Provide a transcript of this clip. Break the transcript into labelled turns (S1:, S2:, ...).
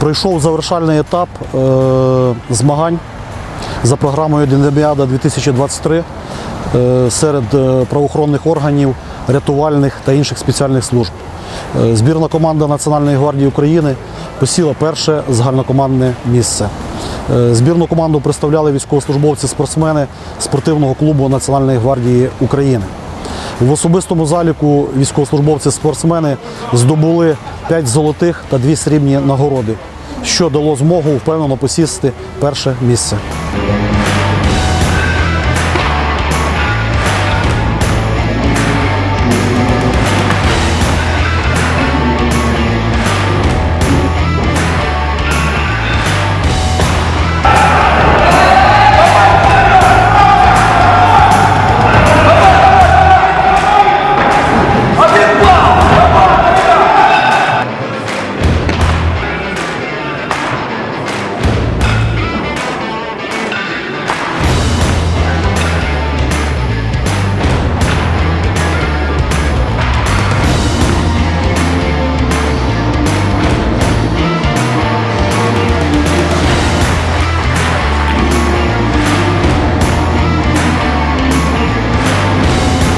S1: Пройшов завершальний етап е, змагань за програмою Динаміада 2023 е, серед е, правоохоронних органів, рятувальних та інших спеціальних служб. Збірна команда Національної гвардії України посіла перше загальнокомандне місце. Збірну команду представляли військовослужбовці-спортсмени спортивного клубу Національної гвардії України. В особистому заліку військовослужбовці-спортсмени здобули 5 золотих та 2 срібні нагороди, що дало змогу впевнено посісти перше місце.